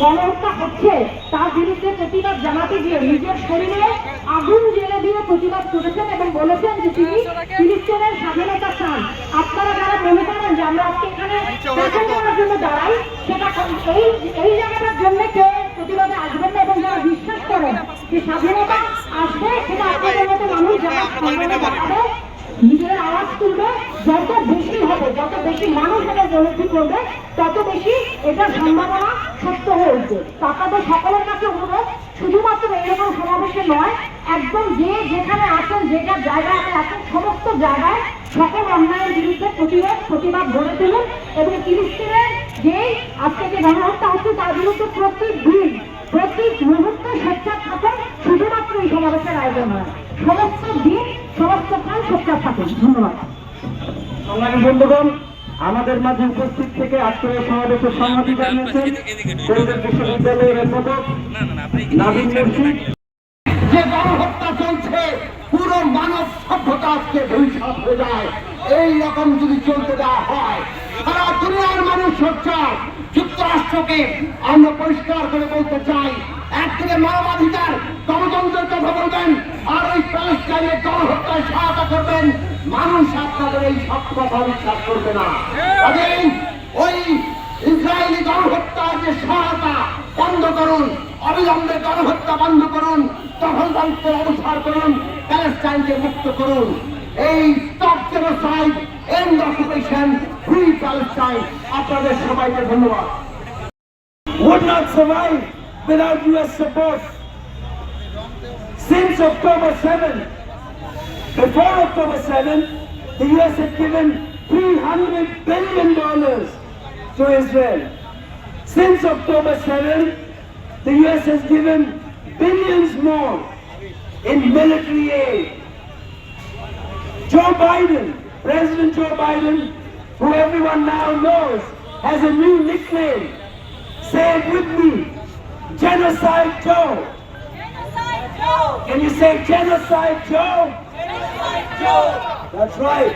গণহত্যা হচ্ছে তার বিরুদ্ধে প্রতিবাদ জানাতে গিয়ে নিজের শরীরে আগুন জেলে দিয়ে প্রতিবাদ করেছেন এবং বলেছেন যে তিনি ফিলিস্তিনের স্বাধীনতা চান। আপনারা যারা মনে করেন যে আমরা আজকে এখানে করার জন্য দাঁড়াই, সেটা এই এই জায়গাটার জন্য কেউ প্রতিবাদে আসবেন না এবং যারা বিশ্বাস করেন যে স্বাধীনতা আসবে, সেটা আপনাদের মতো মানুষ নিজের আওয়াজ তুলবে, যত বেশি হবে, যত বেশি মানুষ এটা উপলব্ধি করবে, তত বেশি এটার সম্ভাবনা সত্য হয়ে উঠবে। তো সকলের কাছে অনুরোধ শুধুমাত্র এরকম সমাবেশে নয়, একদম যে যেখানে আছেন, যে যার জায়গায় আছেন, সমস্ত জায়গায় সকল অন্যায়ের বিরুদ্ধে প্রতিবাদ প্রতিবাদ গড়ে তুলুন এবং ফিলিস্তিনের যেই আজকে যে গণহত্যা হচ্ছে, তার বিরুদ্ধে প্রত্যেক দিন প্রত্যেক মুহূর্তে সোচ্চার থাকুন, শুধুমাত্র এই সমাবেশের আয়োজন হয়। সমস্ত দিন সমস্ত সোচ্চার থাকুন ধন্যবাদ। সংগ্রামী বন্ধুগণ আমাদের মাঝে উপস্থিত থেকে আজকের এই সমাবেশের সংহতি জানিয়েছেন কলকাতা বিশ্ববিদ্যালয়ের অধ্যাপক নাবিন মুর্শিদ যে গণহত্যা চলছে পুরো মানব সভ্যতা আজকে ভবিষ্যৎ হয়ে যায়। এই রকম যদি চলতে দেওয়া হয় সারা দুনিয়ার মানুষ সোচ্চার। যুক্তরাষ্ট্রকে আমরা পরিষ্কার করে বলতে চাই একদিকে মানবাধিকার গণতন্ত্রের কথা বলবেন আর ওই প্যালেস্টাইনের গণহত্যায় সহায়তা করবেন মানুষ আপনাদের এই সব কথা বিশ্বাস করবে না। ওই ইসরায়েলি গণহত্যার যে সহায়তা বন্ধ করুন অবিলম্বে গণহত্যা বন্ধ করুন দখলদারিত্বের অবসর করুন প্যালেস্টাইনকে মুক্ত করুন। এই stop genocide and occupation free Palestine. আপনাদের সবাইকে ধন্যবাদ। Would not survive without US support. Since October 7, before October 7, the US had given 300 billion dollars to Israel. Since October 7, the US has given billions more in military aid. Joe Biden, President Joe Biden, who everyone now knows, has a new nickname. Say it with me. Genocide Joe. Genocide Joe! Can you say Genocide Joe? That's right.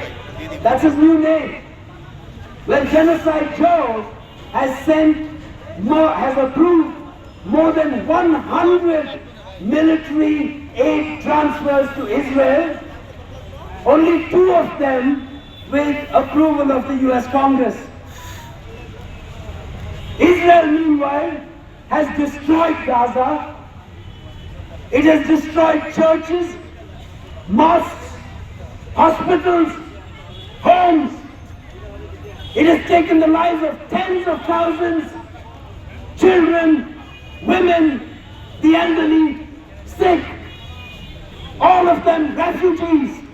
That's his new name. When Genocide Joe has sent more, has approved more than 100 military aid transfers to Israel. Only two of them with approval of the US Congress. Israel, meanwhile, has destroyed Gaza. It has destroyed churches, mosques, hospitals, homes. It has taken the lives of tens of thousands, children, women, the elderly, sick, all of them refugees.